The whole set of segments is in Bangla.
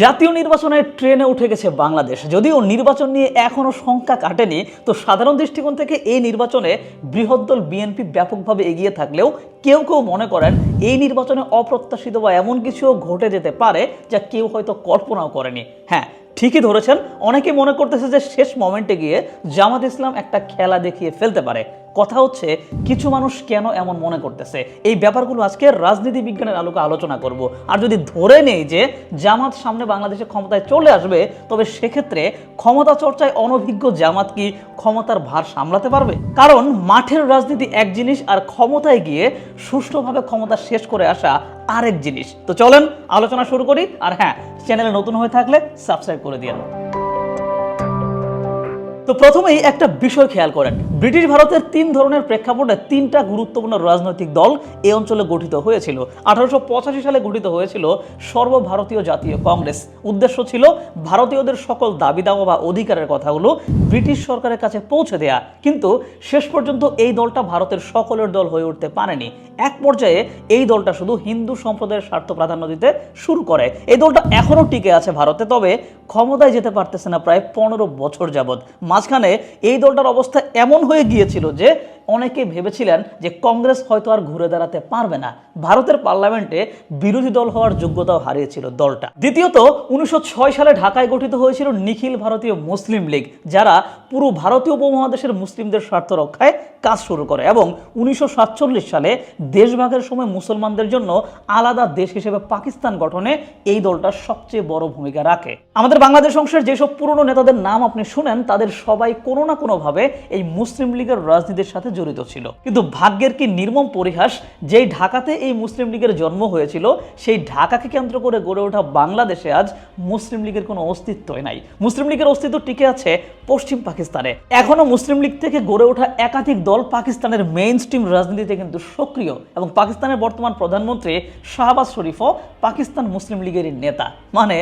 জাতীয় নির্বাচনে ট্রেনে উঠে গেছে বাংলাদেশ। যদিও নির্বাচন নিয়ে এখনও শঙ্কা কাটেনি, তো সাধারণ দৃষ্টিকোণ থেকে এই নির্বাচনে বৃহৎ দল বিএনপি ব্যাপকভাবে এগিয়ে থাকলেও কেউ কেউ মনে করেন এই নির্বাচনে অপ্রত্যাশিত বা এমন কিছুও ঘটে যেতে পারে যা কেউ হয়তো কল্পনাও করেনি। হ্যাঁ ঠিকই ধরেছেন, অনেকে মনে করতেছে যে শেষ মোমেন্টে গিয়ে জামাত ইসলাম একটা খেলা দেখিয়ে ফেলতে পারে। কথা হচ্ছে, কিছু মানুষ কেন এমন মনে করতেছে? এই ব্যাপারগুলো আজকে রাজনীতি বিজ্ঞানের আলোকে আলোচনা করব। আর যদি ধরে নেই যে জামাত সামনে বাংলাদেশে ক্ষমতায় চলে আসবে, তবে সেক্ষেত্রে ক্ষমতা চর্চায় অনভিজ্ঞ জামাত কি ক্ষমতার ভার সামলাতে পারবে? কারণ মাঠের রাজনীতি এক জিনিস আর ক্ষমতায় গিয়ে সুষ্ঠুভাবে ক্ষমতা শেষ করে আসা আরেক জিনিস। তো চলেন, আলোচনা শুরু করি। আর হ্যাঁ চ্যানেলে নতুন হয়ে থাকলে সাবস্ক্রাইব করে দিন তো প্রথমেই একটা বিষয় খেয়াল করেন। ব্রিটিশ ভারতের তিন ধরনের প্রেক্ষাপটে তিনটা গুরুত্বপূর্ণ রাজনৈতিক দল এই অঞ্চলে গঠিত হয়েছিল। আঠারোশো সালে গঠিত হয়েছিল সর্বভারতীয় জাতীয় কংগ্রেস। উদ্দেশ্য ছিল ভারতীয়দের সকল দাবি দাওয়া বা অধিকারের কথাগুলো ব্রিটিশ সরকারের কাছে পৌঁছে দেয়া। কিন্তু শেষ পর্যন্ত এই দলটা ভারতের সকলের দল হয়ে উঠতে পারেনি। এক পর্যায়ে এই দলটা শুধু হিন্দু সম্প্রদায়ের স্বার্থ প্রাধান্য দিতে শুরু করে। এই দলটা এখনও টিকে আছে ভারতে, তবে ক্ষমতায় যেতে পারতেছে না প্রায় পনেরো বছর যাবৎ। মাঝখানে এই দলটার অবস্থা এমন হয়ে গিয়েছিল যে অনেকে ভেবেছিলেন যে কংগ্রেস হয়তো আর ঘুরে দাঁড়াতে পারবে না। ভারতের পার্লামেন্টে বিরোধী দল হওয়ার যোগ্যতাও হারিয়েছিল দলটা। দ্বিতীয়ত, উনিশশো ছয় সালে ঢাকায় গঠিত হয়েছিল নিখিল ভারতীয় মুসলিম লীগ, যারা পুরো ভারতীয় উপমহাদেশের মুসলিমদের স্বার্থ রক্ষায় কাজ শুরু করে এবং উনিশশো সাতচল্লিশ সালে দেশভাগের সময় মুসলমানদের জন্য আলাদা দেশ হিসেবে পাকিস্তান গঠনে এই দলটা সবচেয়ে বড় ভূমিকা রাখে। আমাদের বাংলাদেশ অংশের যেসব পুরনো নেতাদের নাম আপনি শুনেন, তাদের সবাই কোনো না কোনোভাবে এই মুসলিম লীগের রাজনীতির সাথে জড়িত ছিল। কিন্তু ভাগ্যের কি নির্মম পরিহাস, যেই ঢাকাতে এই মুসলিম লীগের জন্ম হয়েছিল, সেই ঢাকাকে কেন্দ্র করে গড়ে ওঠা বাংলাদেশে আজ মুসলিম লীগের কোনো অস্তিত্বই নাই। মুসলিম লীগের অস্তিত্ব টিকে আছে পশ্চিম পাকিস্তানে। এখনও মুসলিম লীগ থেকে গড়ে ওঠা একাধিক দল পাকিস্তানের মেইন স্ট্রিম রাজনীতিতে কিন্তু সক্রিয় এবং পাকিস্তানের বর্তমান প্রধানমন্ত্রী শাহবাজ শরীফও পাকিস্তান মুসলিম লীগেরই নেতা। মানে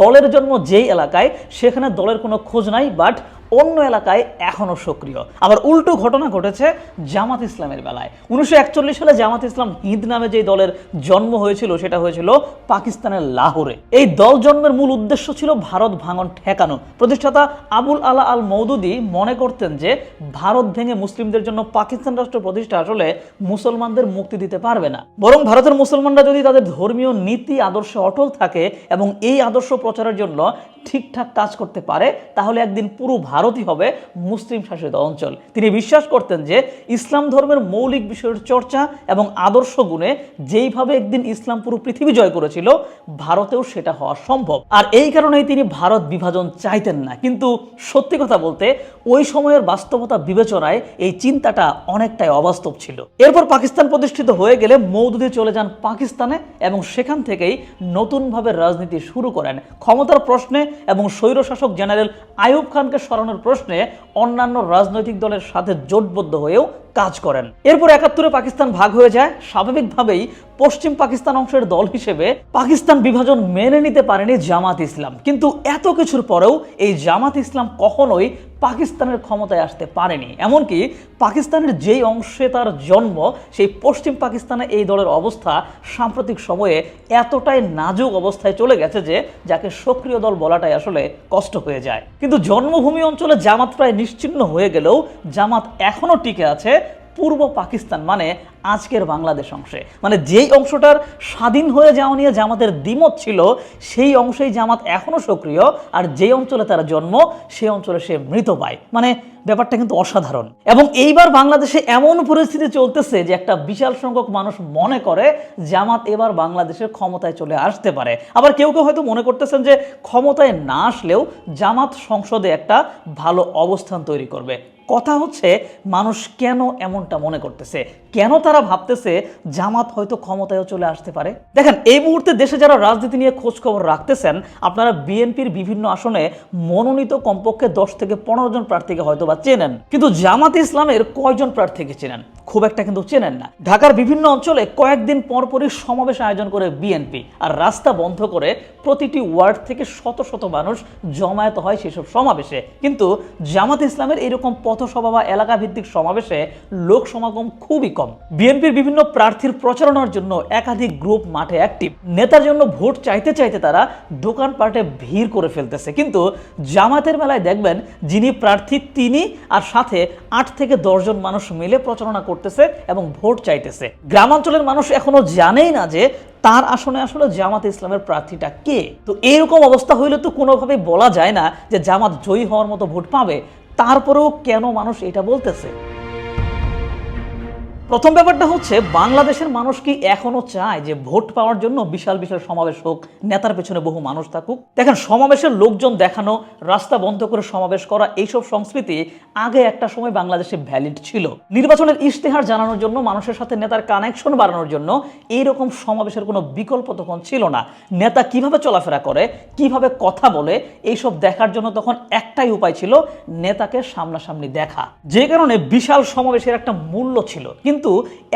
দলের জন্ম যেই এলাকায়, সেখানে দলের কোনো খোঁজ নাই বাট অন্য এলাকায় এখনও সক্রিয়। আবার উল্টো ঘটনা ঘটেছে জামাত ইসলামের বেলায়। উনিশশো সালে জামাত ইসলাম হিন্দ নামে যে দলের জন্ম হয়েছিল, সেটা হয়েছিল পাকিস্তানের লাহোরে। এই দল জন্মের মূল উদ্দেশ্য ছিল ভারত ভাঙন ঠেকানো। প্রতিষ্ঠাতা আবুল আলা আল মৌদুদি মনে করতেন যে ভারত ভেঙে মুসলিমদের জন্য পাকিস্তান রাষ্ট্র প্রতিষ্ঠা আসলে মুসলমানদের মুক্তি দিতে পারবে না। বরং ভারতের মুসলমানরা যদি তাদের ধর্মীয় নীতি, আদর্শে অটল থাকে এবং এই আদর্শ প্রচারের জন্য ঠিকঠাক কাজ করতে পারে, তাহলে একদিন পুরো ভারতই হবে মুসলিম শাসিত অঞ্চল। তিনি বিশ্বাস করতেন যে ইসলাম ধর্মের মৌলিক বিষয়ের চর্চা এবং আদর্শ গুণে যেইভাবে একদিন ইসলাম পুরো পৃথিবী জয় করেছিল, ভারতেও সেটা হওয়া সম্ভব। আর এই কারণেই তিনি ভারত বিভাজন চাইতেন না। কিন্তু সত্যি কথা বলতে, ওই সময়ের বাস্তবতা বিবেচনায় এই চিন্তাটা অনেকটাই অবাস্তব ছিল। এরপর পাকিস্তান প্রতিষ্ঠিত হয়ে গেলে মৌদুদি চলে যান পাকিস্তানে এবং সেখান থেকেই নতুনভাবে রাজনীতি শুরু করেন। ক্ষমতার প্রশ্নে এবং স্বৈরশাসক জেনারেল আইয়ুব খানকে সরানোর প্রশ্নে অন্যান্য রাজনৈতিক দলের সাথে জোটবদ্ধ হয়েও কাজ করেন। এরপর একাত্তরে পাকিস্তান ভাগ হয়ে যায়। স্বাভাবিকভাবেই পশ্চিম পাকিস্তান অংশের দল হিসেবে পাকিস্তান বিভাজন মেনে নিতে পারেনি জামাত ইসলাম। কিন্তু এত কিছুর পরেও এই জামাত ইসলাম কখনোই পাকিস্তানের ক্ষমতায় আসতে পারেনি। এমনকি পাকিস্তানের যেই অংশে তার জন্ম, সেই পশ্চিম পাকিস্তানে এই দলের অবস্থা সাম্প্রতিক সময়ে এতটাই নাজুক অবস্থায় চলে গেছে যে, যাকে সক্রিয় দল বলাটাই আসলে কষ্ট হয়ে যায়। কিন্তু জন্মভূমি অঞ্চলে জামাত প্রায় নিশ্চিহ্ন হয়ে গেলেও জামাত এখনও টিকে আছে। পূর্ব পাকিস্তান মানে আজকের বাংলাদেশ অংশে। মানে যেই অংশটার স্বাধীন হয়ে যাওয়া নিয়ে জামাতের দ্বিমত ছিল, সেই অংশেই জামাত এখনও সক্রিয়, আর যেই অঞ্চলে তার জন্ম, সেই অঞ্চলে সে মৃত পায়। মানে ব্যাপারটা কিন্তু অসাধারণ। এবং এইবার বাংলাদেশে এমন পরিস্থিতি চলতেছে যে একটা বিশাল সংখ্যক মানুষ মনে করে জামাত এবার বাংলাদেশের ক্ষমতায় চলে আসতে পারে। আবার কেউ কেউ হয়তো মনে করতেছেন যে ক্ষমতায় না আসলেও জামাত সংসদে একটা ভালো অবস্থান তৈরি করবে। কথা হচ্ছে, মানুষ কেন এমনটা মনে করতেছে? কেন তারা ভাবতেছে জামাত হয়তো ক্ষমতায়ও চলে আসতে পারে। দেখেন, এই মুহূর্তে দেশে যারা রাজনীতি নিয়ে খোঁজ খবর রাখতেছেন, আপনারা বিএনপির বিভিন্ন আসনে মনোনীত কমপক্ষে দশ থেকে পনেরো জন প্রার্থীকে হয়তো বা চেনেন। কিন্তু জামাত ইসলামের কয়জন প্রার্থীকে চেনেন? খুব একটা কিন্তু চেনেন না। ঢাকার বিভিন্ন অঞ্চলে কয়েকদিন পরপরই সমাবেশ আয়োজন করে বিএনপি, আর রাস্তা বন্ধ করে প্রতিটি ওয়ার্ড থেকে শত শত মানুষ জমায়েত হয় সেসব সমাবেশে। কিন্তু জামাত ইসলামের এরকম পথসভা বা এলাকা ভিত্তিক সমাবেশে লোক সমাগম খুবই কম। বিএনপির বিভিন্ন প্রার্থীর প্রচারণার জন্য একাধিক গ্রুপ মাঠে অ্যাক্টিভ। নেতার জন্য ভোট চাইতে চাইতে তারা দোকানপাটে ভিড় করে ফেলতেছে। কিন্তু জামাতের মেলায় দেখবেন যিনি প্রার্থী, তিনি আর সাথে আট থেকে দশজন মানুষ মিলে প্রচারণা করতেছে এবং ভোট চাইতেছে। গ্রামাঞ্চলের মানুষ এখনও জানেই না যে তার আসনে আসলে জামাত ইসলামের প্রার্থীটা কে। তো এরকম অবস্থা হইলে তো কোনোভাবেই বলা যায় না যে জামাত জয়ী হওয়ার মতো ভোট পাবে। তারপরেও কেন মানুষ এটা বলতেছে? প্রথম ব্যাপারটা হচ্ছে, বাংলাদেশের মানুষ কি এখনও চায় যে ভোট পাওয়ার জন্য বিশাল বিশাল সমাবেশ হোক, নেতার পেছনে বহু মানুষ থাকুক? দেখেন, সমাবেশের লোকজন দেখানো, রাস্তা বন্ধ করে সমাবেশ করা, এইসব সংস্কৃতি আগে একটা সময় বাংলাদেশে ভ্যালিড ছিল। নির্বাচনের ইশতেহার জানানোর জন্য, মানুষের সাথে নেতার কানেকশন বাড়ানোর জন্য এইরকম সমাবেশের কোনো বিকল্প তখন ছিল না। নেতা কীভাবে চলাফেরা করে, কীভাবে কথা বলে, এইসব দেখার জন্য তখন একটাই উপায় ছিল, নেতাকে সামনাসামনি দেখা। যে কারণে বিশাল সমাবেশের একটা মূল্য ছিল। কিন্তু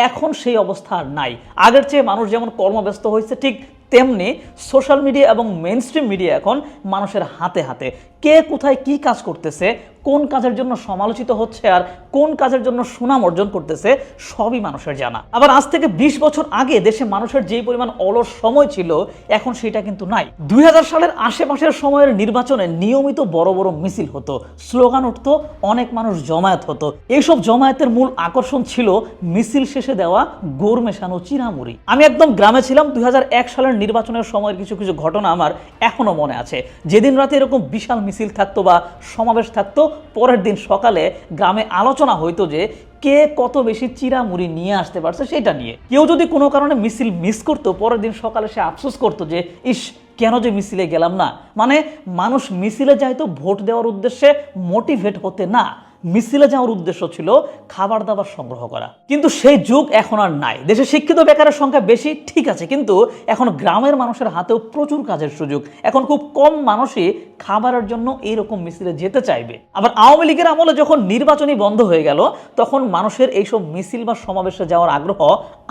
এখন সেই অবস্থা আর নাই। আগের চেয়ে মানুষ যেমন কর্মব্যস্ত হয়েছে, ঠিক তেমনি সোশ্যাল মিডিয়া এবং মেনস্ট্রিম মিডিয়া এখন মানুষের হাতে হাতে। কে কোথায় কি কাজ করতেছে কোন কাজের জন্য সমালোচিত হচ্ছে আর কোন কাজের জন্য সুনাম অর্জন করতেছে, সবই মানুষের জানা। আবার আজ থেকে ২০ বছর আগে দেশে মানুষের যেই পরিমাণ অলস সময় ছিল, এখন সেটা কিন্তু নাই। দুই হাজার সালের আশেপাশের সময়ের নির্বাচনে নিয়মিত বড় বড় মিছিল হতো, স্লোগান উঠতো, অনেক মানুষ জমায়েত হতো। এইসব জমায়েতের মূল আকর্ষণ ছিল মিছিল শেষে দেওয়া গোর মেশানো চিরামুড়ি আমি একদম গ্রামে ছিলাম, দুই হাজার এক সালের নির্বাচনের সময়ের কিছু কিছু ঘটনা আমার এখনও মনে আছে। যেদিন রাতে এরকম বিশাল মিছিল থাকতো বা সমাবেশ থাকতো পরের দিন সকালে গ্রামে আলোচনা হইতো যে কে কত বেশি চিরামুড়ি নিয়ে আসতে পারছে সেটা নিয়ে। কেউ যদি কোনো কারণে মিছিল মিস করতো, পরের দিন সকালে সে আফসোস করতো যে, ইস, কেন যে মিছিলে গেলাম না? মানে মানুষ মিছিলে যাইতো ভোট দেওয়ার উদ্দেশ্যে মোটিভেট হতে না। মিছিলে যাওয়ার উদ্দেশ্য ছিল খাবার দাবার সংগ্রহ করা। কিন্তু সেই যুগ এখন আর নাই। দেশে শিক্ষিত বেকারের সংখ্যা বেশি, ঠিক আছে, কিন্তু এখন গ্রামের মানুষের হাতেও প্রচুর কাজের সুযোগ। এখন খুব কম মানুষই খাবারের জন্য এইরকম মিছিলে যেতে চাইবে। আবার আওয়ামী লীগের আমলে যখন নির্বাচনী বন্ধ হয়ে গেল, তখন মানুষের এইসব মিছিল বা সমাবেশে যাওয়ার আগ্রহ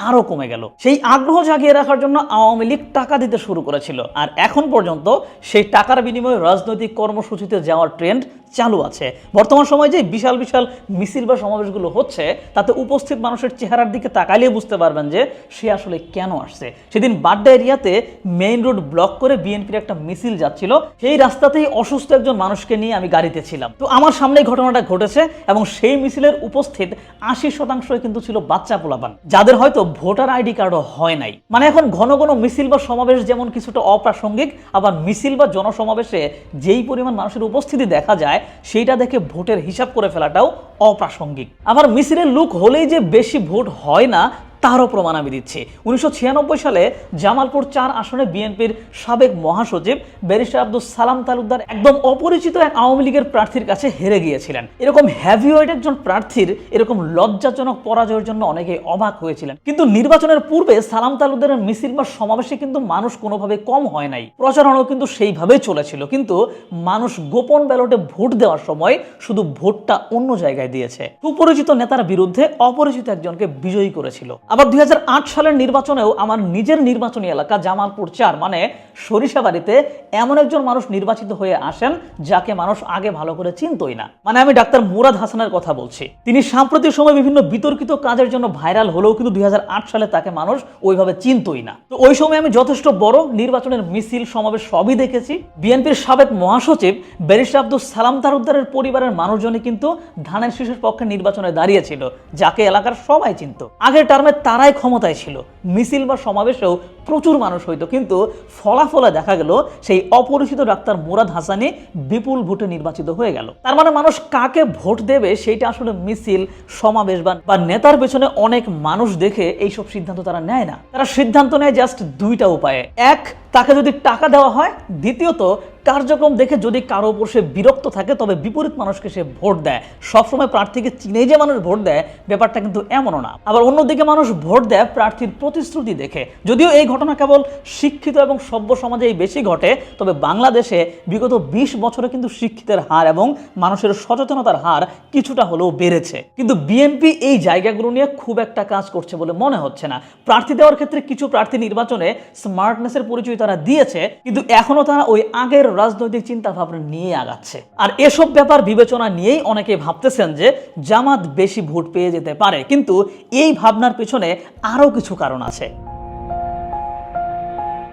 আরও কমে গেল। সেই আগ্রহ জাগিয়ে রাখার জন্য আওয়ামী লীগ টাকা দিতে শুরু করেছিল। আর এখন পর্যন্ত সেই টাকার বিনিময়ে রাজনৈতিক কর্মসূচিতে যাওয়ার ট্রেন্ড চালু আছে। বর্তমান সময়ে যে বিশাল বিশাল মিছিল বা সমাবেশগুলো হচ্ছে, তাতে উপস্থিত মানুষের চেহারার দিকে তাকাইলে বুঝতে পারবেন যে সে আসলে কেন আসছে। সেদিন বাড্ডা এরিয়াতে মেইন রোড ব্লক করে বিএনপির একটা মিছিল যাচ্ছিল। সেই রাস্তাতেই অসুস্থ একজন মানুষকে নিয়ে আমি গাড়িতে ছিলাম। তো আমার সামনে ঘটনাটা ঘটেছে এবং সেই মিছিলের উপস্থিত আশি শতাংশই কিন্তু ছিল বাচ্চা পোলাপান, যাদের হয়তো ভোটার আইডি কার্ডও হয় নাই। মানে এখন ঘন ঘন মিছিল বা সমাবেশ যেমন কিছুটা অপ্রাসঙ্গিক, আবার মিছিল বা জনসমাবেশে যেই পরিমাণ মানুষের উপস্থিতি দেখা যায়, সেইটা দেখে ভোটের হিসাব করে ফেলাটাও অপ্রাসঙ্গিক। আবার মিছিলের লুক হলেই যে বেশি ভোট হয় না তারও প্রমাণ আমি দিচ্ছি। উনিশশো ছিয়ানব্বই সালে জামালপুর চার আসনে বিএনপির সাবেক মহাসচিব ব্যারিস্টার আব্দুল সালাম তালুকদার একদম অপরিচিত এক আওয়ামী লীগের প্রার্থীর কাছে হেরে গিয়েছিলেন। এরকম হ্যাভিওয়েট একজন প্রার্থীর এরকম লজ্জাজনক পরাজয়ের জন্য অনেকে অবাক হয়েছিলেন। কিন্তু নির্বাচনের পূর্বে সালাম তালুকদারের মিছিল বা সমাবেশে কিন্তু মানুষ কোনোভাবে কম হয় নাই। প্রচারণাও কিন্তু সেইভাবেই চলেছিল। কিন্তু মানুষ গোপন ব্যালটে ভোট দেওয়ার সময় শুধু ভোটটা অন্য জায়গায় দিয়েছে। সুপরিচিত নেতার বিরুদ্ধে অপরিচিত একজনকে বিজয়ী করেছিল। আবার দুই হাজার আট সালের নির্বাচনেও আমার নিজের নির্বাচনী এলাকা জামালপুর চার মানে সরিষাবাড়িতে এমন একজন মানুষ নির্বাচিত হয়ে আসেন যাকে মানুষ আগে ভালো করে চিনতই না। মানে আমি ডাক্তার মুরাদ হাসানের কথা বলছি। তিনি সাম্প্রতিক সময় বিভিন্ন বিতর্কিত কাজের জন্য ভাইরাল হলেও কিন্তু দুই সালে তাকে মানুষ ওইভাবে চিনতই না। তো ওই সময় আমি যথেষ্ট বড় নির্বাচনের মিছিল সমাবেশ সবই দেখেছি। বিএনপির সাবেক মহাসচিব ব্যারিস্টার আব্দুল সালাম তালুকদারের পরিবারের মানুষজনই কিন্তু ধানের শীষের পক্ষে নির্বাচনে দাঁড়িয়েছিল, যাকে এলাকার সবাই চিনত। আগের টার্মে তারাই ক্ষমতায় ছিল। মিছিল বা সমাবেশেও প্রচুর মানুষ হইতো। কিন্তু ফলাফলে দেখা গেল সেই অপরিচিত ডাক্তার মুরাদ হাসানি বিপুল ভোটে নির্বাচিত হয়ে গেল। তার মানে মানুষ কাকে ভোট দেবে সেইটা আসলে মিছিল, সমাবেশ বা নেতার পেছনে অনেক মানুষ দেখে এইসব সিদ্ধান্ত তারা নেয় না। তারা সিদ্ধান্ত নেয় জাস্ট দুইটা উপায়ে। এক, তাকে যদি টাকা দেওয়া হয়। দ্বিতীয়ত, কার্যক্রম দেখে যদি কারও উপর সে বিরক্ত থাকে, তবে বিপরীত মানুষকে সে ভোট দেয়। সবসময় প্রার্থীকে চিনেই যে মানুষ ভোট দেয়, ব্যাপারটা কিন্তু এমনও না। আবার অন্যদিকে মানুষ ভোট দেয় প্রার্থীর প্রতিশ্রুতি দেখে। যদিও এই ঘটনা কেবল শিক্ষিত এবং সভ্য সমাজেই বেশি ঘটে, তবে বাংলাদেশে বিগত ২০ বছরে কিন্তু শিক্ষিতের হার এবং মানুষের সচেতনতার হার কিছুটা হলেও বেড়েছে। কিন্তু বিএনপি এই জায়গাগুলো নিয়ে খুব একটা কাজ করছে বলে মনে হচ্ছে না। প্রার্থী দেওয়ার ক্ষেত্রে কিছু প্রার্থী নির্বাচনে স্মার্টনেসের পরিচয় তারা দিয়েছে, কিন্তু এখনও তারা ওই আগের রাজনৈতিক চিন্তা ভাবনা নিয়ে আগাচ্ছে। আর এসব ব্যাপার বিবেচনা নিয়েই অনেকে ভাবতেছেন যে জামাত বেশি ভোট পেয়ে যেতে পারে, কিন্তু এই ভাবনার পেছনে আরও কিছু কারণ আছে।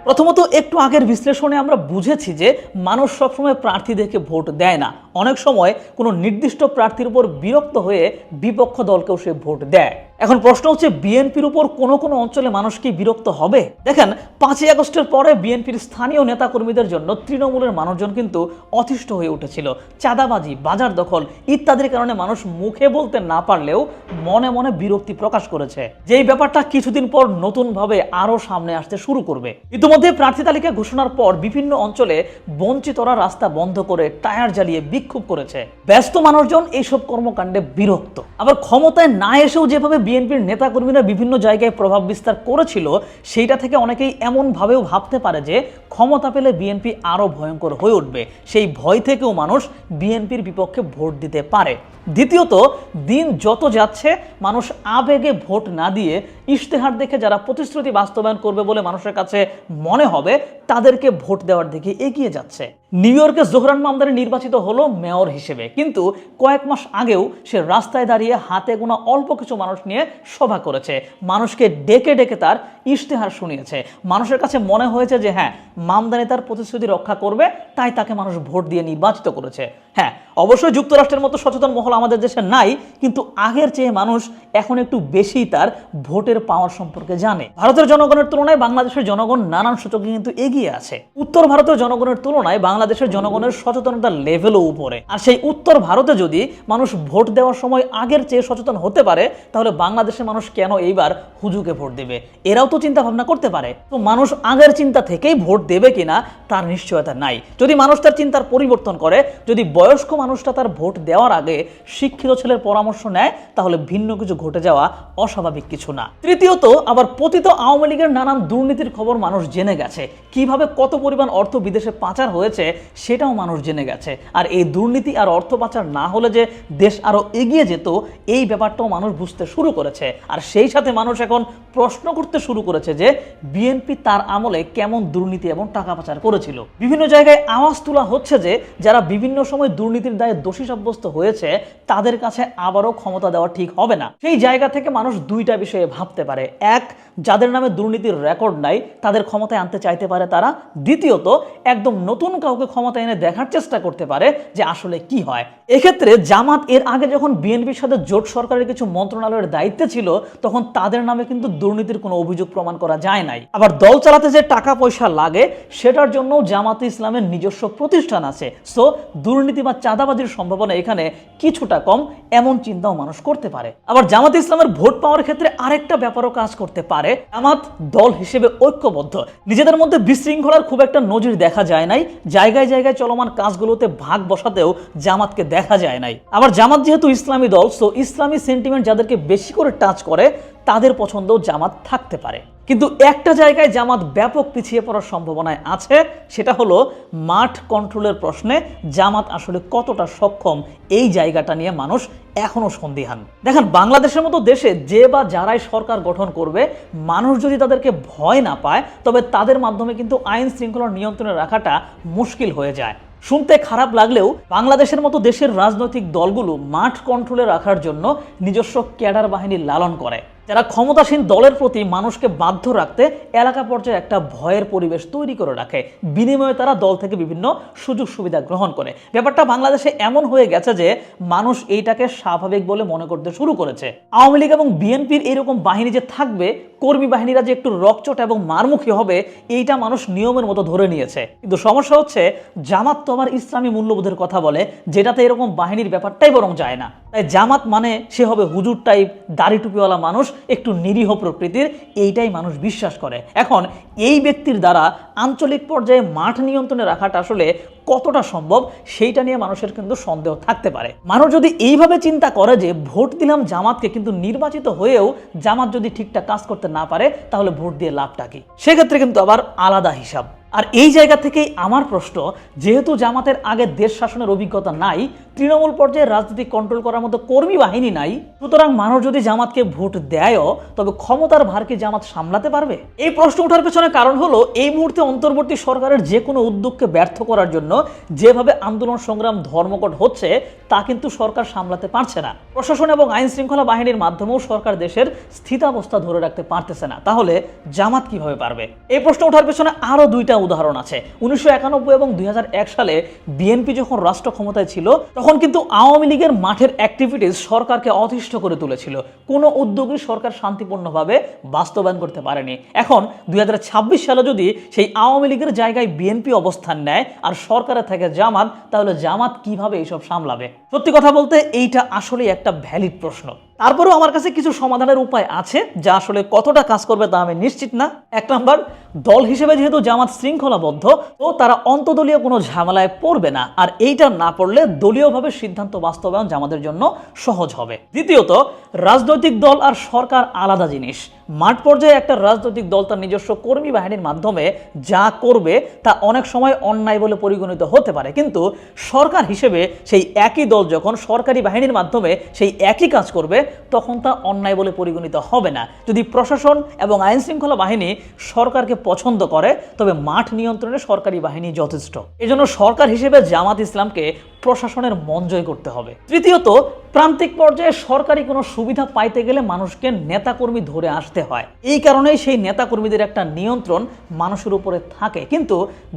প্রথমত একটু আগের বিশ্লেষণে আমরা বুঝেছি যে মানুষ সবসময় প্রার্থী দেখে ভোট দেয় না। অনেক সময় কোনো নির্দিষ্ট প্রার্থীর উপর বিরক্ত হয়ে বিপক্ষ দলকেও সে ভোট দেয়। এখন প্রশ্ন হচ্ছে, বিএনপির উপর কোনো কোনো অঞ্চলে মানুষ কি বিরক্ত হবে? দেখেন, পাঁচই আগস্টের পরে বিএনপির স্থানীয় নেতাকর্মীদের জন্য তৃণমূলের মানুষজন কিন্তু অতিষ্ঠ হয়ে উঠেছিল। চাঁদাবাজি, বাজার দখল ইত্যাদির কারণে মানুষ মুখে বলতে না পারলেও মনে মনে বিরক্তি প্রকাশ করেছে। যেই ব্যাপারটা কিছুদিন পর নতুনভাবে আরও সামনে আসতে শুরু করবে। ইতিমধ্যে প্রার্থী তালিকা ঘোষণার পর বিভিন্ন অঞ্চলে বঞ্চিতরা রাস্তা বন্ধ করে টায়ার জ্বালিয়ে বিক্ষোভ করেছে। ব্যস্ত মানুষজন এইসব কর্মকাণ্ডে বিরক্ত। আবার ক্ষমতায় না এসেও যেভাবে বিএনপির নেতাকর্মীরা বিভিন্ন জায়গায় প্রভাব বিস্তার করেছিল, সেইটা থেকে অনেকেই এমনভাবেও ভাবতে পারে যে ক্ষমতা পেলে বিএনপি আরও ভয়ঙ্কর হয়ে উঠবে। সেই ভয় থেকেও মানুষ বিএনপির বিপক্ষে ভোট দিতে পারে। দ্বিতীয়ত, দিন যত যাচ্ছে, মানুষ আবেগে ভোট না দিয়ে ইশতেহার দেখে যারা প্রতিশ্রুতি বাস্তবায়ন করবে বলে মানুষের কাছে মনে হবে, তাদেরকে ভোট দেওয়ার দিকে এগিয়ে যাচ্ছে। নিউ ইয়র্কে জোহরান মামদানি নির্বাচিত হলো মেয়র হিসেবে, কিন্তু কয়েক মাস আগেও সে রাস্তায় দাঁড়িয়ে হাতে গোনা অল্প কিছু মানুষ নিয়ে সভা করেছে। মানুষকে ডেকে ডেকে তার ইশতেহার শুনিয়েছে। মানুষের কাছে মনে হয়েছে যে হ্যাঁ মামদানি তার প্রতিশ্রুতি রক্ষা করবে, তাই তাকে মানুষ ভোট দিয়ে নির্বাচিত করেছে। হ্যাঁ অবশ্যই যুক্তরাষ্ট্রের মতো সচেতন মহল আমাদের দেশে নাই, কিন্তু আগের চেয়ে মানুষ এখন একটু বেশি তার ভোটের পাওয়ার সম্পর্কে জানে। ভারতের জনগণের তুলনায় বাংলাদেশের জনগণ নানান সূচকে কিন্তু এগিয়ে আছে। উত্তর ভারতের জনগণের তুলনায় বাংলাদেশের জনগণের সচেতনতার লেভেলও উপরে। আর সেই উত্তর ভারতে যদি মানুষ ভোট দেওয়ার সময় আগের চেয়ে সচেতন হতে পারে, তাহলে বাংলাদেশের মানুষ কেন এইবার হুজুকে ভোট দেবে? এরাও তো চিন্তা ভাবনা করতে পারে। তো মানুষ আগের চিন্তা থেকেই ভোট দেবে কিনা, তার নিশ্চয়তা নাই। যদি মানুষ তার চিন্তার পরিবর্তন করে, যদি বয়স্ক মানুষটা তার ভোট দেওয়ার আগে শিক্ষিত ছেলের পরামর্শ নেয়, তাহলে ভিন্ন কিছু ঘটে যাওয়া অস্বাভাবিক কিছু না। তৃতীয়ত, আবার পতিত আওয়ামী লীগের নানান দুর্নীতির খবর মানুষ জেনে গেছে। কীভাবে কত পরিমাণ অর্থ বিদেশে পাচার হয়েছে, সেটাও মানুষ জেনে গেছে। আর এই দুর্নীতি আর অর্থ পাচার না হলে যে দেশ আরও এগিয়ে যেত, এই ব্যাপারটাও মানুষ বুঝতে শুরু করেছে। আর সেই সাথে মানুষ এখন প্রশ্ন করতে শুরু করেছে যে, বিএনপি তার আমলে কেমন দুর্নীতি এবং টাকা পাচার করেছিল? বিভিন্ন জায়গায় আওয়াজ তোলা হচ্ছে যে, যারা বিভিন্ন সময় দুর্নীতির দায়ে দোষী সাব্যস্ত হয়েছে, তাদের কাছে আবারও ক্ষমতা দেওয়া ঠিক হবে না। সেই জায়গা থেকে মানুষ দুইটা বিষয়ে ভাবতে পারে। এক, যাদের নামে দুর্নীতির রেকর্ড নাই, তাদের ক্ষমতায় আনতে চাইতে পারে তারা। দ্বিতীয়ত, একদম নতুন কাউকে ক্ষমতা এনে দেখার চেষ্টা করতে পারে যে আসলে কি হয়। এক্ষেত্রে জামাত এর আগে যখন বিএনপির সাথে জোট সরকারের কিছু মন্ত্রণালয়ের দায়িত্বে ছিল, তখন তাদের নামে কিন্তু দুর্নীতির কোনো অভিযোগ প্রমাণ করা যায় নাই। আবার দল চালাতে যে টাকা পয়সা লাগে, সেটার জন্য জামাতে ইসলামের নিজস্ব প্রতিষ্ঠান আছে। সো দুর্নীতি বা চাঁদাবাজির সম্ভাবনা এখানে কিছুটা কম, এমন চিন্তাও মানুষ করতে পারে। আবার জামাত ইসলামের ভোট পাওয়ার ক্ষেত্রে আরেকটা ব্যাপারও কাজ করতে পারে। জামাত দল হিসেবে ঐক্যবদ্ধ। নিজেদের মধ্যে বিশৃঙ্খলার খুব একটা নজির দেখা যায় নাই। জায়গায় জায়গায় চলমান কাজগুলোতে ভাগ বসাতেও জামাতকে দেখা যায় নাই। আবার জামাত যেহেতু ইসলামী দল সো ইসলামী সেন্টিমেন্ট যাদেরকে বেশি করে টাচ করে তাদের পছন্দ জামাত থাকতে পারে। কিন্তু একটা জায়গায় জামাত ব্যাপক পিছিয়ে পড়ার সম্ভাবনায় আছে, সেটা হলো মাঠ কন্ট্রোলের প্রশ্নে জামাত আসলে কতটা সক্ষম এই জায়গাটা নিয়ে মানুষ এখনও সন্দিহান। দেখেন, বাংলাদেশের মতো দেশে যে বা যারাই সরকার গঠন করবে, মানুষ যদি তাদেরকে ভয় না পায়, তবে তাদের মাধ্যমে কিন্তু আইন শৃঙ্খলা নিয়ন্ত্রণে রাখাটা মুশকিল হয়ে যায়। শুনতে খারাপ লাগলেও বাংলাদেশের মতো দেশের রাজনৈতিক দলগুলো মাঠ কন্ট্রোলে রাখার জন্য নিজস্ব ক্যাডার বাহিনী লালন করে। যারা ক্ষমতাসীন দলের প্রতি মানুষকে বাধ্য রাখতে এলাকা পর্যায়ে একটা ভয়ের পরিবেশ তৈরি করে রাখে। বিনিময়ে তারা দল থেকে বিভিন্ন সুযোগ সুবিধা গ্রহণ করে। ব্যাপারটা বাংলাদেশে এমন হয়ে গেছে যে, মানুষ এইটাকে স্বাভাবিক বলে মনে করতে শুরু করেছে। আওয়ামী লীগ এবং বিএনপির এরকম বাহিনী যে থাকবে, কর্মী বাহিনীরা যে একটু রকচট এবং মারমুখী হবে, এইটা মানুষ নিয়মের মতো ধরে নিয়েছে। কিন্তু সমস্যা হচ্ছে, জামাত তো আবার ইসলামী মূল্যবোধের কথা বলে, যেটাতে এরকম বাহিনীর ব্যাপারটাই বরং যায় না। তাই জামাত মানে সে হবে হুজুর টাইপ দাড়ি টুপিওয়ালা মানুষ একটু নিরীহ প্রকৃতির, এইটাই মানুষ বিশ্বাস করে। এখন এই ব্যক্তির দ্বারা আঞ্চলিক পর্যায়ে মাঠ নিয়ন্ত্রণে রাখাটা আসলে কতটা সম্ভব, সেইটা নিয়ে মানুষের কিন্তু সন্দেহ থাকতে পারে। মানুষ যদি এইভাবে চিন্তা করে যে ভোট দিলাম জামাতকে, কিন্তু নির্বাচিত হয়েও জামাত যদি ঠিকঠাক কাজ করতে না পারে, তাহলে ভোট দিয়ে লাভটা কি? সেক্ষেত্রে কিন্তু আবার আলাদা হিসাব। আর এই জায়গা থেকেই আমার প্রশ্ন, যেহেতু জামাতের আগে দেশ শাসনের অভিজ্ঞতা নাই তৃণমূল পর্যায়ে রাজনীতি কন্ট্রোল করার মতো কর্মী বাহিনী নাই। সুতরাং মানুষ যদি জামাতকে ভোট দেয়ও, তবে ক্ষমতার ভার কি জামাত সামলাতে পারবে? এই প্রশ্ন ওঠার পেছনে কারণ হলো, এই মুহূর্তে অন্তর্বর্তী সরকারের যে কোনো উদ্যোগকে ব্যর্থ করার জন্য যেভাবে আন্দোলন সংগ্রাম ধর্মঘট হচ্ছে, তা কিন্তু সরকার সামলাতে পারছে না। প্রশাসন এবং আইন শৃঙ্খলা বাহিনীর মাধ্যমেও সরকার দেশের স্থিতাবস্থা ধরে রাখতে পারতেছে না। তাহলে জামাত কীভাবে পারবে? এই প্রশ্ন ওঠার পেছনে আরও দুইটা উদাহরণ আছে। উনিশশো একানব্বই এবং দুই হাজার এক সালে বিএনপি যখন রাষ্ট্র ক্ষমতায় ছিল তখন কিন্তু আওয়ামী লীগের মাঠের অ্যাক্টিভিটিস সরকারকে অতিষ্ঠ করে তুলেছিল। কোনো উদ্যোগই সরকার শান্তিপূর্ণভাবে বাস্তবায়ন করতে পারেনি। এখন দুই ছাব্বিশ সালে যদি সেই আওয়ামী লীগের জায়গায় বিএনপি অবস্থান নেয় আর সরকারে থাকে জামাত, তাহলে জামাত কীভাবে এইসব সামলাবে? সত্যি কথা বলতে এইটা আসলেই একটা ভ্যালিড প্রশ্ন। তারপরেও আমার কাছে কিছু সমাধানের উপায় আছে, যা আসলে কতটা কাজ করবে তা আমি নিশ্চিত না। এক নম্বর, দল হিসেবে যেহেতু জামাত শৃঙ্খলাবদ্ধ, তো তারা অন্তদলীয় কোনো ঝামেলায় পড়বে না। আর এইটা না পড়লে দলীয়ভাবে সিদ্ধান্ত বাস্তবায়ন জামাতের জন্য সহজ হবে। দ্বিতীয়ত, রাজনৈতিক দল আর সরকার আলাদা জিনিস। মাঠ পর্যায়ে একটা রাজনৈতিক দল তার নিজস্ব কর্মী বাহিনীর মাধ্যমে যা করবে তা অনেক সময় অন্যায় বলে পরিগণিত হতে পারে। কিন্তু সরকার হিসেবে সেই একই দল যখন সরকারি বাহিনীর মাধ্যমে সেই একই কাজ করবে, তখন তা অন্যায় বলে পরিগণিত হবে না। যদি প্রশাসন এবং আইন শৃঙ্খলা বাহিনী সরকারকে পছন্দ করে, তবে মাঠ নিয়ন্ত্রণে সরকারি বাহিনী যথেষ্ট। এজন্য সরকার হিসেবে জামাত ইসলামকে প্রশাসনের মন জয় করতে হবে। তৃতীয়ত, প্রান্তিক পর্যায়ে সরকারি কোনো সুবিধা পাইতে গেলে মানুষকে নেতাকর্মী ধরে আসতে হয়। এই কারণেই সেই নেতাকর্মীদের একটা নিয়ন্ত্রণ মানুষের উপরে থাকে। কিন্তু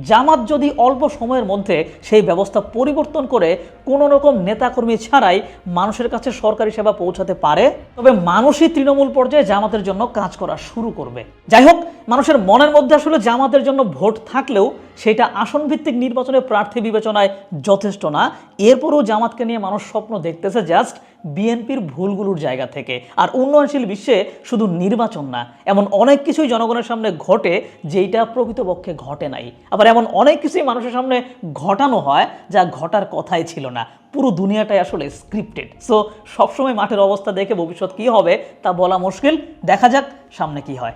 জামাত যদি অল্প সময়ের মধ্যে সেই ব্যবস্থা পরিবর্তন করে কোনো রকম নেতাকর্মী ছাড়াই মানুষের কাছে সরকারি সেবা পৌঁছাতে পারে, তবে মানুষই তৃণমূল পর্যায়ে জামাতের জন্য কাজ করা শুরু করবে। যাই হোক, মানুষের মনের মধ্যে আসলে জামাতের জন্য ভোট থাকলেও সেটা আসন ভিত্তিক নির্বাচনে প্রার্থী বিবেচনায় যথেষ্ট না। এরপরও জামাতকে নিয়ে মানুষ স্বপ্ন দেখতেছে জাস্ট বিএনপির ভুলগুলোর জায়গা থেকে। আর উন্নয়নশীল বিশ্বে শুধু নির্বাচন না, এমন অনেক কিছুই জনগণের সামনে ঘটে যেইটা প্রকৃতপক্ষে ঘটে নাই। আবার এমন অনেক কিছুই মানুষের সামনে ঘটানো হয় যা ঘটার কথাই ছিল না। পুরো দুনিয়াটাই আসলে স্ক্রিপ্টেড সো সবসময় মাঠের অবস্থা দেখে ভবিষ্যৎ কী হবে তা বলা মুশকিল। দেখা যাক সামনে কি হয়।